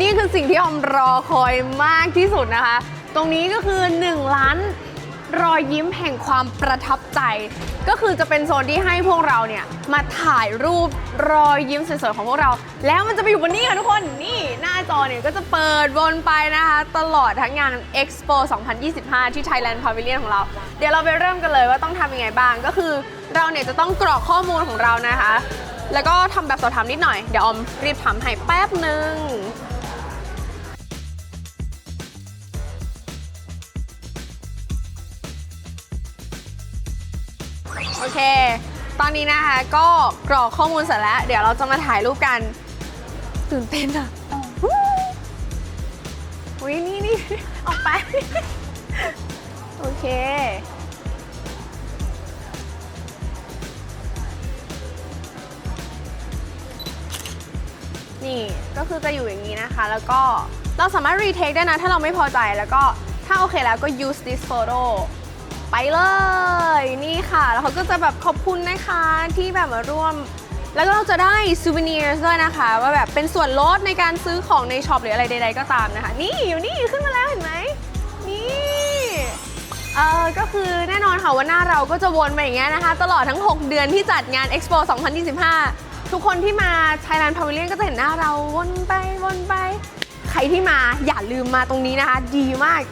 นี่คือสิ่งที่ออมรอคอยมากที่สุดนะคะ ตรงนี้ก็คือ 1 ล้านรอยยิ้มแห่งความประทับใจ ก็คือจะเป็นโซนที่ให้พวกเราเนี่ยมาถ่ายรูปรอยยิ้มสวยๆของพวกเรา แล้วมันจะไปอยู่บนนี้ค่ะทุกคน นี่หน้าจอเนี่ยก็จะเปิดวนไปนะคะ ตลอดทั้งงาน Expo 2025 ที่ Thailand Pavilion ของเรา เดี๋ยวเราไปเริ่มกันเลยว่าต้องทำยังไงบ้าง ก็คือเราเนี่ยจะต้องกรอกข้อมูลของเรานะคะ แล้วก็ทำแบบสอบถามนิดหน่อย เดี๋ยวออมรีบทำให้แป๊บหนึ่งโอเค ตอนนี้นะคะก็กรอกข้อมูลเสร็จแล้ว เดี๋ยวเราจะมาถ่ายรูปกัน ตื่นเต้นอะวุ้ยนี่นี่ออกไป โอเค นี่ก็คือจะอยู่อย่างนี้นะคะ แล้วก็เราสามารถรีเทคได้นะถ้าเราไม่พอใจแล้วก็ถ้าโอเคแล้วก็ use this photo ไปเลยนี่ค่ะ แล้วเขาก็จะแบบขอบคุณนะคะที่แบบมาร่วม แล้วก็เราจะได้ souvenirs ด้วยนะคะ ว่าแบบเป็นส่วนลดในการซื้อของในช็อปหรืออะไรใด ๆ ก็ตามนะคะ นี่อยู่นี่ขึ้นมาแล้วเห็นไหมนี่เออก็คือแน่นอนค่ะว่าหน้าเราก็จะวนไปอย่างเงี้ยนะคะ ตลอดทั้ง 6 เดือนที่จัดงาน Expo 2025 ทุกคนที่มา Thailand Pavilion ก็จะเห็นหน้าเราวนไปวนไป ใครที่มาอย่าลืมมาตรงนี้นะคะ ดีมาก